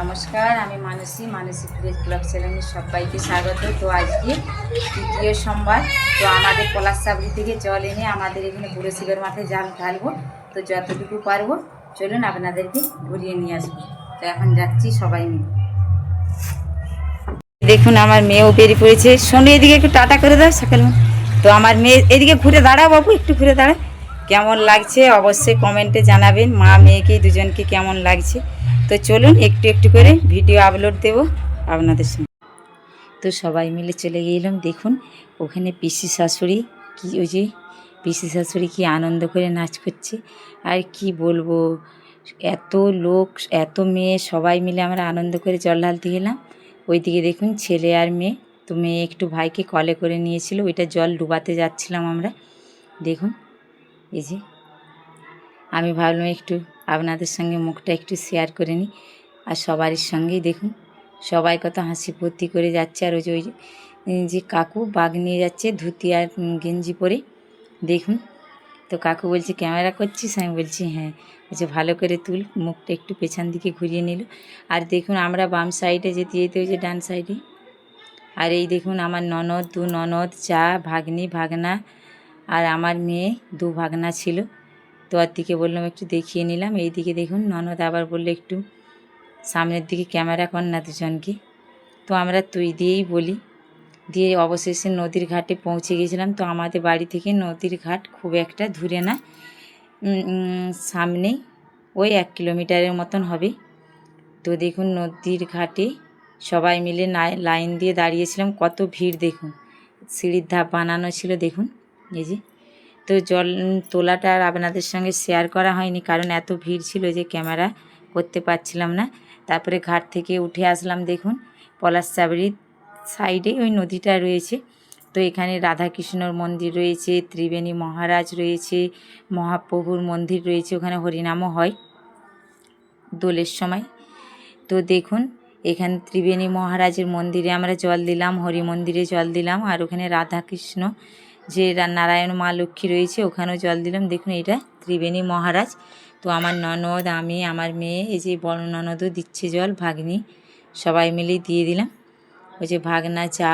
নমস্কার, আমি মানসী মানসী phrase blog চ্যানেলে সবাইকে স্বাগত। তো আজকে তৃতীয় সোমবার, তো আমাদের পলাশ সাবরি থেকে জল এনে আমাদের এখানে বুড়ো শিবের মাথায় জাল ঢালবো। তো যতটুকু পারব, চলুন আপনাদেরকে ঘুরিয়ে নিয়ে আসব। তো এখন যাচ্ছি সবাই মিলে। দেখুন, আমার মেয়েও বেরিয়ে পড়েছে। শোনো এদিকে একটু টাটা করে দাও সকাল তো আমার মেয়ে, এদিকে ঘুরে দাঁড়াও বাবু, একটু ঘুরে দাঁড়াও কেমন লাগছে অবশ্যই কমেন্টে জানাবেন, মা মেয়েকে দুজনকে কেমন লাগছে। তো চলুন একটু একটু করে ভিডিও আপলোড দেব আপনাদের সঙ্গে। তো সবাই মিলে চলে গেলাম, দেখুন ওখানে পিসি শাশুড়ি কি ওই যে পিসি শাশুড়ি কি আনন্দ করে নাচ করছে। আর কি বলব, এত লোক, এত মেয়ে, সবাই মিলে আমরা আনন্দ করে জল ঢালতে গেলাম। ওইদিকে দেখুন ছেলে আর মেয়ে, তো মেয়ে একটু ভাইকে কলে করে নিয়েছিল, ওইটা জল ডুবাতে যাচ্ছিলাম আমরা। দেখুন এই যে আমি ভাবলাম একটু আপনাদের সঙ্গে মুখটা একটু শেয়ার করে নিই আর সবারই সঙ্গেই দেখুন। সবাই কত হাসি ফুর্তি করে যাচ্ছে আর ওই যে, ওই যে- কাকু বাঘ নিয়ে যাচ্ছে ধুতি আর গেঞ্জি পরে। দেখুন, তো কাকু বলছে, ক্যামেরা করছিস? আমি বলছি হ্যাঁ। বলছে, ভালো করে তুল। মুখটা একটু পেছন দিকে ঘুরিয়ে নিল। আর দেখুন, আমরা বাম সাইডে যেতে যেতে ওই যে ডান সাইডে আর এই দেখুন, আমার ননদ, দু ননদ চা ভাগ্নি, ভাগনা আর আমার মেয়ে দু ভাগনা ছিল। তো দিকে বললাম, একটু দেখিয়ে নিলাম। এই দিকে দেখুন, ননদ আবার বলল একটু সামনের দিকে ক্যামেরা কর না দুজনকে তো আমরা তুই দিয়েই বলি। দিয়ে অবশেষে নদীর ঘাটে পৌঁছে গেছিলাম। তো আমাদের বাড়ি থেকে নদীর ঘাট খুব একটা দূরে না। সামনেই ওই এক কিলোমিটারের মতন হবে। তো দেখুন, নদীর ঘাটে সবাই মিলে লাইন দিয়ে দাঁড়িয়েছিলাম। কত ভিড় দেখুন। সিঁড়ির ধাপ বানানো ছিল, দেখুন। এই যে। তো জল, তোলাটা আর আপনাদের সঙ্গে শেয়ার করা হয়নি, কারণ এত ভিড় ছিল যে ক্যামেরা করতে পারছিলাম না। তারপরে ঘাট থেকে উঠে আসলাম, দেখুন, পলাশ চাবড়ির সাইডে ওই নদীটা রয়েছে। তো এখানে রাধাকৃষ্ণর মন্দির রয়েছে, ত্রিবেণী মহারাজ রয়েছে, মহাপ্রভুর মন্দির রয়েছে, ওখানে হরিনামও হয় দোলের সময়। তো দেখুন, এখানে ত্রিবেণী মহারাজের মন্দিরে আমরা জল দিলাম হরি মন্দিরে জল দিলাম, আর ওখানে রাধাকৃষ্ণ যে নারায়ণ মা লক্ষ্মী রয়েছে, ওখানেও জল দিলাম। দেখুন, এটা ত্রিবেণী মহারাজ। তো আমার ননদ, আমি, আমার মেয়ে, এই যে বড় ননদও দিচ্ছে জল, ভাগ্নি, সবাই মিলেই দিয়ে দিলাম। ওই যে ভাগনা চা,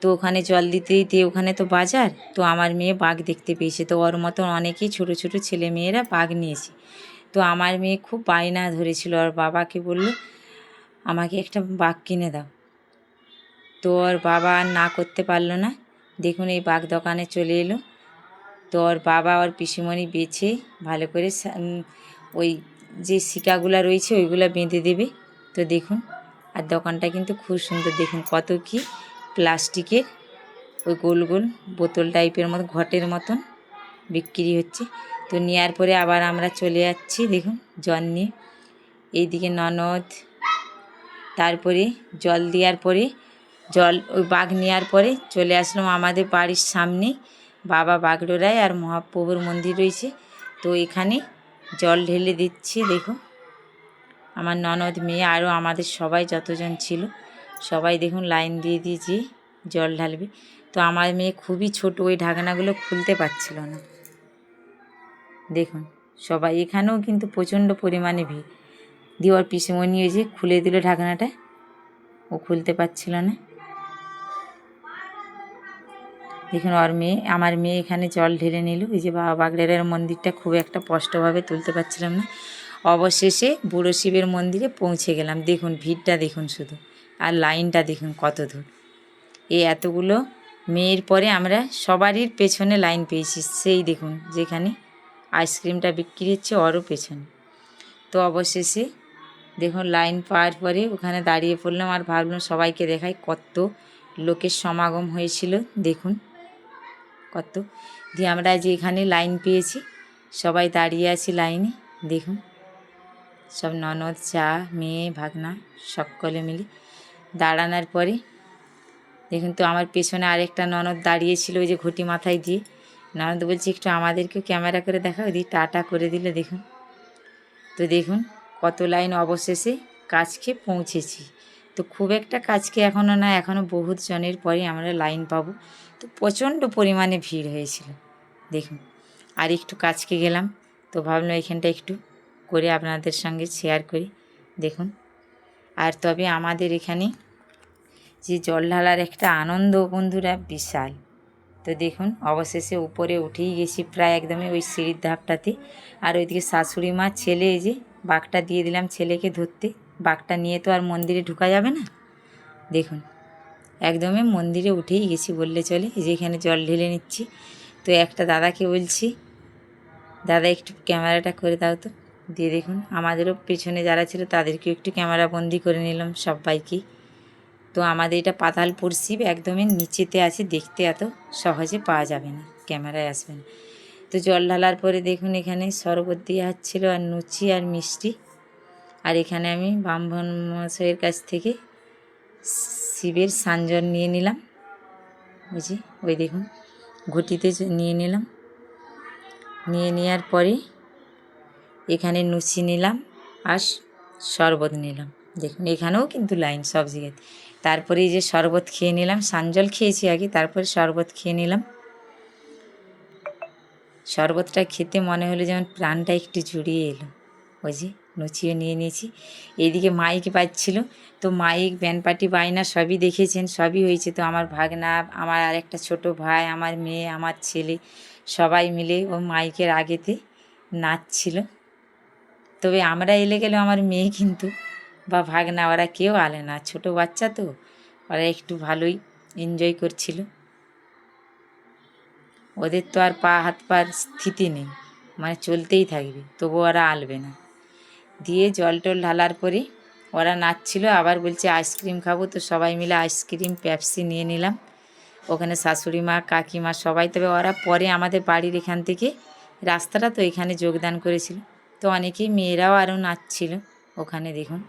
তো ওখানে জল দিতে দিতে ওখানে তো বাজার, তো আমার মেয়ে বাঘ দেখতে পেয়েছে। তো ওর মতন অনেকেই ছোট ছোট ছেলে মেয়েরা বাঘ নিয়েছে। তো আমার মেয়ে খুব বায়না ধরেছিল, ওর বাবাকে বলল, আমাকে একটা বাঘ কিনে দাও। তো ওর বাবা না করতে পারল না। দেখুন এই বাঘ দোকানে চলে এলো। তো ওর বাবা ওর পিসিমণি বেছে ভালো করে ওই যে শিকাগুলা রয়েছে, ওইগুলা বেঁধে দেবে। তো দেখুন, আর দোকানটা কিন্তু খুব সুন্দর। দেখুন কত কি প্লাস্টিকের ওই গোল গোল বোতল টাইপের মতো, ঘটের মতন বিক্রি হচ্ছে। তো নেওয়ার পরে আবার আমরা চলে যাচ্ছি, দেখুন জল নিয়ে। এইদিকে ননদ, তারপরে জল দেওয়ার পরে জল ওই বাঘ নেওয়ার পরে চলে আসলাম আমাদের বাড়ির সামনে। বাবা বাগডোরায় আর মহাপ্রভুর মন্দির রয়েছে। তো এখানে জল ঢেলে দিচ্ছি, দেখো। আমার ননদ, মেয়ে আরও আমাদের সবাই যতজন ছিল, সবাই দেখুন লাইন দিয়ে দিয়েছি জল ঢালবে। তো আমার মেয়ে খুবই ছোট, ওই ঢাকনাগুলো খুলতে পারছিল না। দেখুন, সবাই এখানেও কিন্তু প্রচণ্ড পরিমাণে ভিড়। দিয়ে ওর পিসিমণি ওই যে খুলে দিল ঢাকনাটা, ও খুলতে পারছিল না। দেখুন, ওর মেয়ে, আমার মেয়ে এখানে জল ঢেলে নিল। এই যে বাবা বাগড়ের মন্দিরটা খুব একটা স্পষ্টভাবে তুলতে পারছিলাম না। অবশেষে বুড়ো শিবের মন্দিরে পৌঁছে গেলাম। দেখুন, ভিড়টা দেখুন শুধু। আর লাইনটা দেখুন কত দূর। এই এতগুলো মেয়ের পরে আমরা সবারই পেছনে লাইন পেয়েছি। সেই দেখুন, যেখানে আইসক্রিমটা বিক্রি হচ্ছে, ওরও পেছনে। তো অবশেষে দেখুন, লাইন পাওয়ার পরে ওখানে দাঁড়িয়ে পড়লাম আর ভাবলাম সবাইকে দেখাই কত লোকের সমাগম হয়েছিল। দেখুন কত দিয়ে আমরা যে এখানে লাইন পেয়েছি, সবাই দাঁড়িয়ে আছি লাইনে, দেখুন। সব ননদ, চা, মেয়ে, ভাগনা, সকলে মিলে দাঁড়ানোর পরে, দেখুন তো আমার পেছনে আরেকটা ননদ দাঁড়িয়েছিল ওই যে ঘটি মাথায় দিয়ে। ননদ বলছে, একটু আমাদেরকেও ক্যামেরা করে দেখাও দিয়ে টাটা করে দিলে দেখুন। তো দেখুন কত লাইন অবশেষে কাজকে পৌঁছেছি। তো খুব একটা কাজকে এখনও না এখনও বহুত জনের পরে আমরা লাইন পাবো। তো প্রচণ্ড পরিমাণে ভিড় হয়েছিল। দেখুন, আর একটু কাজকে গেলাম তো ভাবলাম এখানটা একটু করে আপনাদের সঙ্গে শেয়ার করি। দেখুন, আর তবে আমাদের এখানে যে জল ঢালার একটা আনন্দ বন্ধুরা বিশাল। তো দেখুন, অবশেষে উপরে উঠেই গেছি প্রায় একদমই ওই সিঁড়ির ধাপটাতে। আর ওইদিকে শাশুড়ি মা, ছেলে যে বাঘটা দিয়ে দিলাম ছেলেকে ধরতে। বাঘটা নিয়ে তো আর মন্দিরে ঢুকা যাবে না। দেখুন একদমই মন্দিরে উঠেই গেছি বললে চলে যে এখানে জল ঢেলে নিচ্ছি। তো একটা দাদাকে বলছি, দাদা, একটু ক্যামেরাটা করে দাও তো, দিয়ে দেখুন। আমাদেরও পেছনে যারা ছিল তাদেরকেও একটু ক্যামেরা বন্দি করে নিলাম সবাইকেই তো আমাদের এটা পাতালপুর শিব একদমই নিচেতে আছে, দেখতে এত সহজে পাওয়া যাবে না, ক্যামেরায় আসবে না। তো জল ঢালার পরে দেখুন এখানে শরবত দিয়ে হচ্ছিল আর লুচি আর মিষ্টি। আর এখানে আমি ব্রাহ্মণ মশাইয়ের কাছ থেকে শিবের সাঞ্জন নিয়ে নিলাম। বুঝি ওই দেখুন, ঘটিতে নিয়ে নিলাম। নিয়ে নেওয়ার পরে এখানে নুচি নিলাম আর শরবত নিলাম। দেখুন, এখানেও কিন্তু লাইন সব জায়গায়। তারপরে এই যে শরবত খেয়ে নিলাম সাঞ্জল খেয়েছি আগে, তারপরে শরবত খেয়ে নিলাম। শরবতটা খেতে মনে হলো যেমন প্রাণটা একটু জুড়িয়ে এলো। ওই যে লুচিও নিয়ে নিয়েছি। এইদিকে মাইক বাজছিল। তো মাইক, ব্যান্ড পার্টি বায়না সবই দেখেছেন, সবই হয়েছে। তো আমার ভাগনা, আমার আর একটা ছোটো ভাই, আমার মেয়ে, আমার ছেলে, সবাই মিলে ও মাইকের আগেতে নাচছিল। তবে আমরা এলে গেলেও আমার মেয়ে কিন্তু বা ভাগনা, ওরা কেউ আলে না। ছোটো বাচ্চা তো, ওরা একটু ভালোই এনজয় করছিল। ওদের তো আর পা, হাত, পার স্থিতি নেই। মানে চলতেই থাকবে তবু ওরা আলবে না। দিয়ে জল টল ঢালার পরে ওরা নাচছিল আবার বলছে আইসক্রিম খাব। তো সবাই মিলে আইসক্রিম প্যাপসি নিয়ে নিলাম। ওখানে শাশুড়ি মা কাকিমা সবাই তবে ওরা পরে আমাদের বাড়ির এখান থেকে রাস্তাটা তো এখানে যোগদান করেছিল। তো অনেকেই মেয়েরাও আরও নাচছিল ওখানে দেখুন।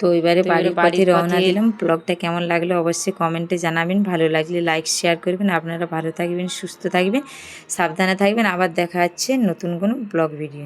তো এবারে বাড়ির পথে রওনা দিলাম। ব্লগটা কেমন লাগল অবশ্যই কমেন্টে জানাবেন। ভালো লাগলে লাইক শেয়ার করবেন। আপনারা ভালো থাকবেন সুস্থ থাকবেন সাবধানে থাকবেন। আবার দেখা যাচ্ছে নতুন কোনো ব্লগ ভিডিও